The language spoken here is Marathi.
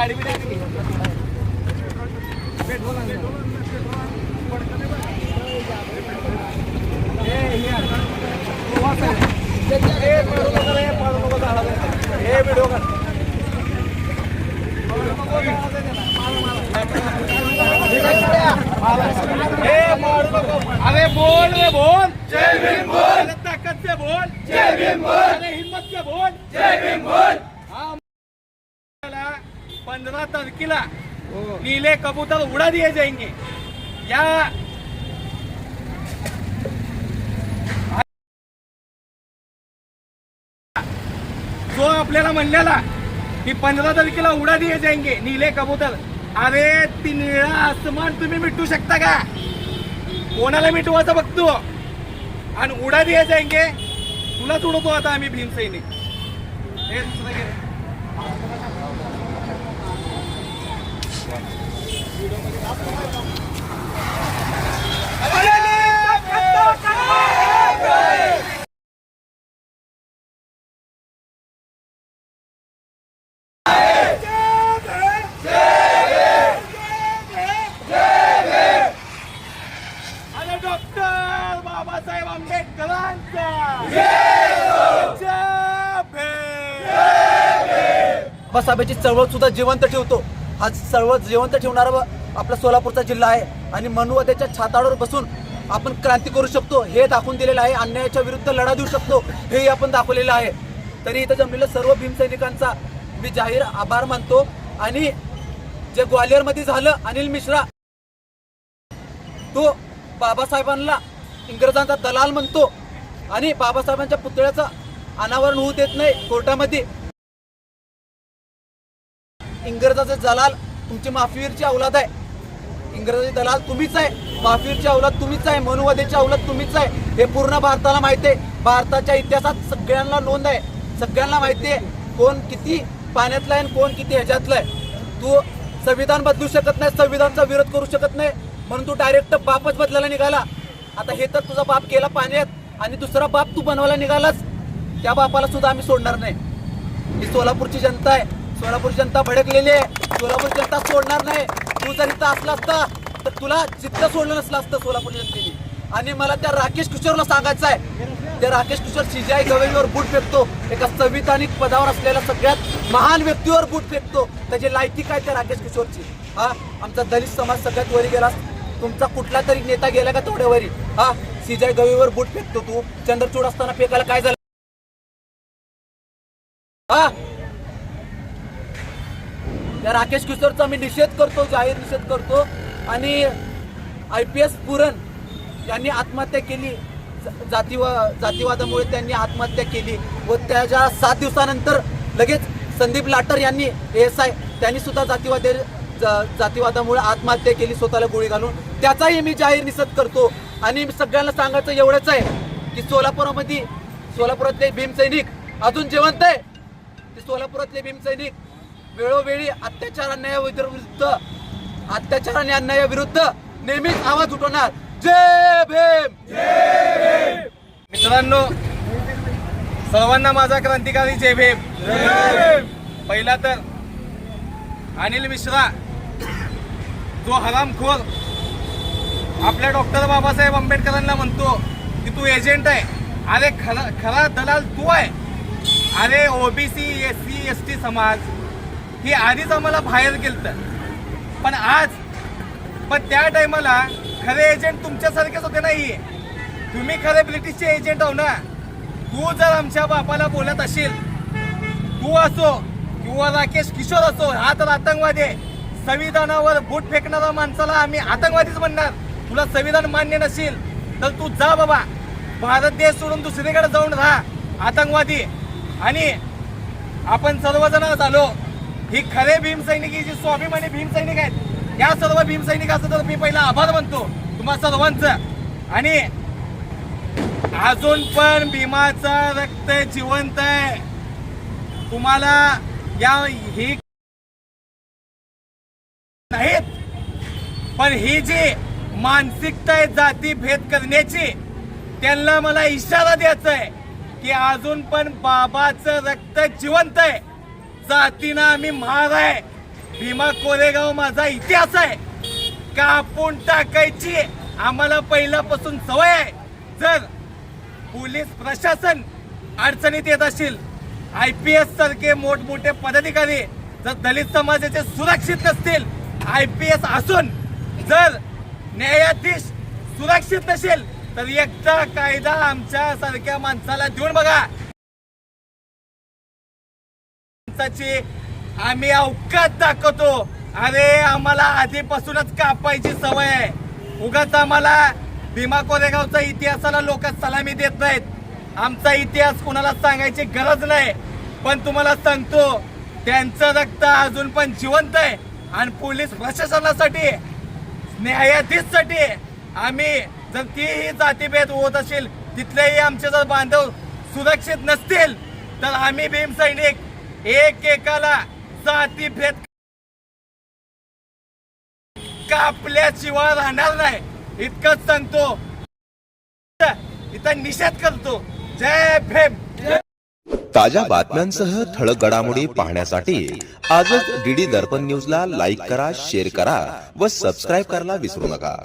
गाड़ी भी नहीं ये वीडियो का अरे बोल रे बोल। जय भीम बोल। ताकत से बोल। जय भीम बोल। अरे हिम्मत से बोल। जय भीम बोल। पंद्रह तारखेला नीले कबूतर उड़ा दिए जाएंगे. या जो आपल्याला म्हणलेला की पंधरा तारखेला उडा दिए जाएंगे नीले कबूतर. अरे ती निळा आसमान तुम्ही मिटू शकता का? कोणाला मिटवायचं बघतो? आणि उडा दिए जाएंगे. तुलाच उडवतो आता आम्ही भीमसैनिक हे दुसरं डॉक्टर बाबासाहेब आंबेडकरांचा. जय चळवळ सुद्धा जिवंत ठेवतो. हा चळवळ जिवंत ठेवणारा व आपला सोलापूरचा जिल्हा आहे. आणि मनुवाद्याच्या छाताडावर बसून आपण क्रांती करू शकतो. हे दाखवून दिलेलं आहे. अन्यायाच्या विरुद्ध लढा देऊ शकतो. हेही आपण दाखवलेलं आहे. तरी इथं जमलेल्या सर्व भीमसैनिकांचा मी जाहीर आभार मानतो. आणि जे ग्वालियरमध्ये झालं अनिल मिश्रा तो बाबासाहेबांना इंग्रजांचा दलाल म्हणतो. आणि बाबासाहेबांच्या पुतळ्याचं अनावरण होऊ देत नाही. कोर्टामध्ये इंग्रजाचे दलाल तुमची माफीरची औलाद आहे. इंग्रजाचे दलाल तुम्हीच आहे. माफीरची औलाद तुम्हीच आहे. मनुवादेची औलाद तुम्हीच आहे. हे पूर्ण भारताला माहिती आहे. भारताच्या इतिहासात सगळ्यांना नोंद आहे. सगळ्यांना माहिती आहे. कोण किती पाण्यातला आहे आणि कोण किती ह्याच्यातलं आहे. तू संविधान बदलू शकत नाही संविधानचा विरोध करू शकत नाही. म्हणून तू डायरेक्ट बापच बदलायला निघाला. आता हे तर तुझा बाप गेला पाण्यात आणि दुसरा बाप तू बनवायला निघालास. त्या बापाला सुद्धा आम्ही सोडणार नाही. ही सोलापूरची जनता आहे. सोलापूर जनता भडकलेली आहे. सोलापूर जनता सोडणार नाही. तू जर इथं असला असता तर तुला चित्त सोडलं नसलं असतं सोलापूर जनतेने. आणि मला त्या राकेश किशोरला सांगायचं आहे. त्या राकेश किशोर सीजीआय गवईवर बूट फेकतो. एका संविधानिक पदावर असलेल्या सगळ्यात महान व्यक्तीवर बूट फेकतो. त्याची लायकी काय त्या राकेश किशोरची? हा? आमचा दलित समाज सगळ्यात वरी गेला तुमचा कुठला तरी नेता गेला का थोड्यावरी वरी? हा? सिजाई गवईवर बूट फेकतो तू. चंद्रचूड असताना फेकायला काय झालं? हा? या राकेश किशोरचा मी निषेध करतो जाहीर निषेध करतो. आणि आय पी एस पुरण यांनी आत्महत्या केली. जातीवा जातीवादामुळे त्यांनी आत्महत्या केली. व त्याच्या सात दिवसानंतर लगेच संदीप लाटर यांनी एस आय त्यांनी सुद्धा जातीवादे जातीवादामुळे आत्महत्या केली स्वतःला गोळी घालून. त्याचाही मी जाहीर निषेध करतो. आणि सगळ्यांना सांगायचं एवढंच आहे की सोलापुरामध्ये सोलापुरातले भीमसैनिक अजून जिवंत आहे. ते सोलापुरातले भीमसैनिक वेळोवेळी अत्याचार अन्यायाविरुद्ध अत्याचार आणि अन्यायाविरुद्ध नेहमीच आवाज उठवणार. जय भीम! मित्रांनो सर्वांना माझा क्रांतिकारी जय भीम. पहिला तर अनिल मिश्रा जो हरामखोर आपल्या डॉक्टर बाबासाहेब आंबेडकरांना म्हणतो की तू एजंट आहे. अरे खरा खरा दलाल तू आहे. अरे OBC S C S T समाज ही आधीच आम्हाला बाहेर गेलत. पण आज पण त्या टायमाला खरे एजंट तुमच्यासारखेच होते नाही तुम्ही खरे ब्रिटिशचे एजंट आहो ना. तू जर आमच्या बापाला बोलत असेल तू असो किंवा राकेश किशोर असो हा तर आतंकवादी आहे. संविधानावर बूट फेकणाऱ्या माणसाला आम्ही आतंकवादीच म्हणणार. तुला संविधान मान्य नसेल तर तू जा बाबा. भारत देश सोडून दुसरीकडे जाऊन राहा. आतंकवादी आणि आपण सर्वजण झालो ही खरे भीमसैनिक ही जी स्वाभिमानी भीमसैनिक आहेत या सर्व भीमसैनिकाचं तर मी पहिला आभार मानतो तुम्हा सर्वांचं. आणि अजून पण भीमाचं रक्त जिवंत आहे. तुम्हाला या ही नाहीत पण ही जी मानसिकता आहे जाती भेद करण्याची त्यांना मला इशारा द्यायचा आहे की अजून पण बाबाचं रक्त जिवंत आहे. जातीनं आम्ही महार आहे. भीमा कोरेगाव माझा इतिहास आहे. कापून टाकायची आम्हाला पहिल्यापासून सवय आहे. जर पोलीस प्रशासन अडचणीत येत असेल आय पी एस सारखे मोठमोठे पदाधिकारी जर दलित समाजाचे सुरक्षित नसतील आय पी एस असून जर न्यायाधीश सुरक्षित नसेल तर एकटा कायदा आमच्या सारख्या माणसाला देऊन बघा. भारताची आम्ही अवकात दाखवतो. अरे आम्हाला आधीपासूनच कापायची सवय आहे. उगाच आम्हाला भीमा कोरेगावचा इतिहासाला लोक सलामी देत नाहीत. आमचा इतिहास कुणाला सांगायची गरज नाही. पण तुम्हाला सांगतो त्यांचं रक्त अजून पण जिवंत आहे. आणि पोलीस प्रशासनासाठी न्यायाधीशसाठी आम्ही जर तीही जातीभेद होत असेल तिथलेही आमचे जर बांधव सुरक्षित नसतील तर आम्ही भीम सैनिक एक एकाला जातीभेद कापल्याशिवाय राहणार नाही. इतकंच सांगतो. इथं निषेध करतो. जय भीम. ताज्या बातम्यांसह ठळक घडामोडी पाहण्यासाठी आजच डीडी दर्पण न्यूजला लाईक करा शेअर करा व सबस्क्राईब करायला विसरू नका.